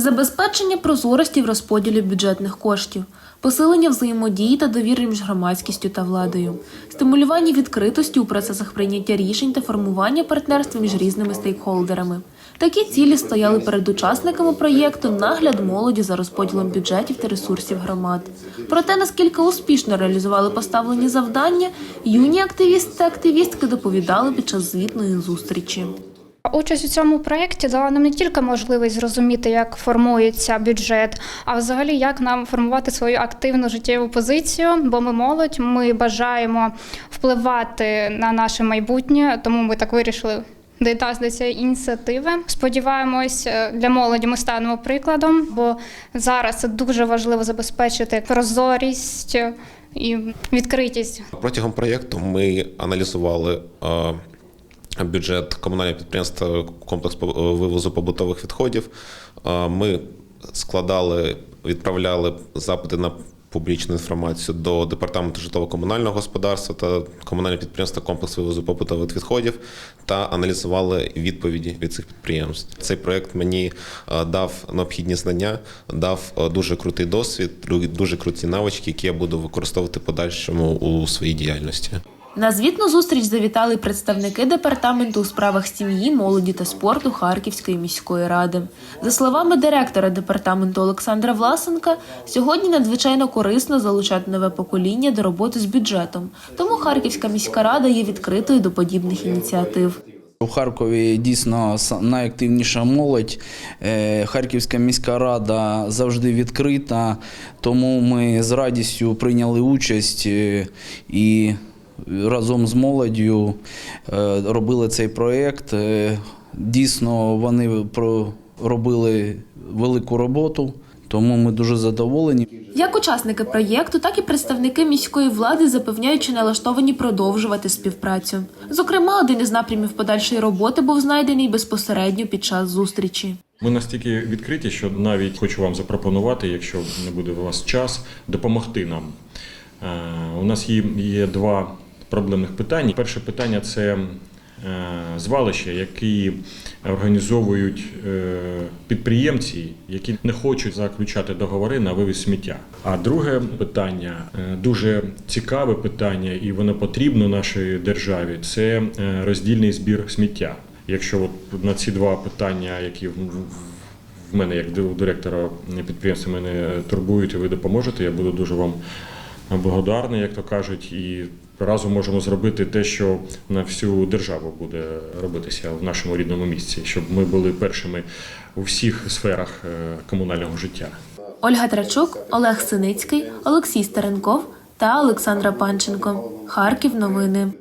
Забезпечення прозорості в розподілі бюджетних коштів, посилення взаємодії та довіри між громадськістю та владою, стимулювання відкритості у процесах прийняття рішень та формування партнерства між різними стейкхолдерами. Такі цілі стояли перед учасниками проєкту нагляд молоді за розподілом бюджетів та ресурсів громад. Про те, наскільки успішно реалізували поставлені завдання, юні активісти та активістки доповідали під час звітної зустрічі. Участь у цьому проєкті дала нам не тільки можливість зрозуміти, як формується бюджет, а взагалі як нам формувати свою активну життєву позицію. Бо ми молодь, ми бажаємо впливати на наше майбутнє, тому ми так вирішили. До цієї ініціативи. Сподіваємось, е, для молоді ми станемо прикладом, бо зараз це дуже важливо забезпечити прозорість і відкритість Протягом проєкту ми аналізували бюджет комунального підприємства комплекс е, вивозу побутових відходів. Е, Ми складали, відправляли запити на публічну інформацію до департаменту житлово-комунального господарства та комунального підприємства комплекс вивозу побутових відходів та аналізували відповіді від цих підприємств. Цей проект мені е, дав необхідні знання, дав дуже крутий досвід, дуже круті навички, які я буду використовувати подальшому у своїй діяльності. На звітну зустріч завітали представники департаменту у справах сім'ї, молоді та спорту Харківської міської ради. За словами директора департаменту Олександра Власенка, сьогодні надзвичайно корисно залучати нове покоління до роботи з бюджетом. Тому Харківська міська рада є відкритою до подібних ініціатив. У Харкові дійсно найактивніша молодь. Е, Харківська міська рада завжди відкрита, тому ми з радістю прийняли участь е, і разом з молоддю е, робили цей проєкт. Е, Дійсно, вони робили велику роботу, тому ми дуже задоволені. Як учасники проєкту, так і представники міської влади запевняють, що налаштовані продовжувати співпрацю. Зокрема, один із напрямів подальшої роботи був знайдений безпосередньо під час зустрічі. Ми настільки відкриті, що навіть хочу вам запропонувати, якщо не буде у вас час, допомогти нам. Е, У нас є, є два проблемних питання. Перше питання це е, звалища, які організовують е, підприємці, які не хочуть заключати договори на вивіз сміття. А друге питання е, дуже цікаве питання, і воно потрібно нашій державі. Це роздільний збір сміття. Якщо от на ці два питання, які в- мене як ди- директора підприємства мене турбують, і ви допоможете, я буду дуже вам благодарний, як то кажуть, і разом можемо зробити те, що на всю державу буде робитися в нашому рідному місці, щоб ми були першими у всіх сферах е, комунального життя. Ольга Трачук, Олег Синицький, Олексій Старенков та Олександра Панченко. Харків новини.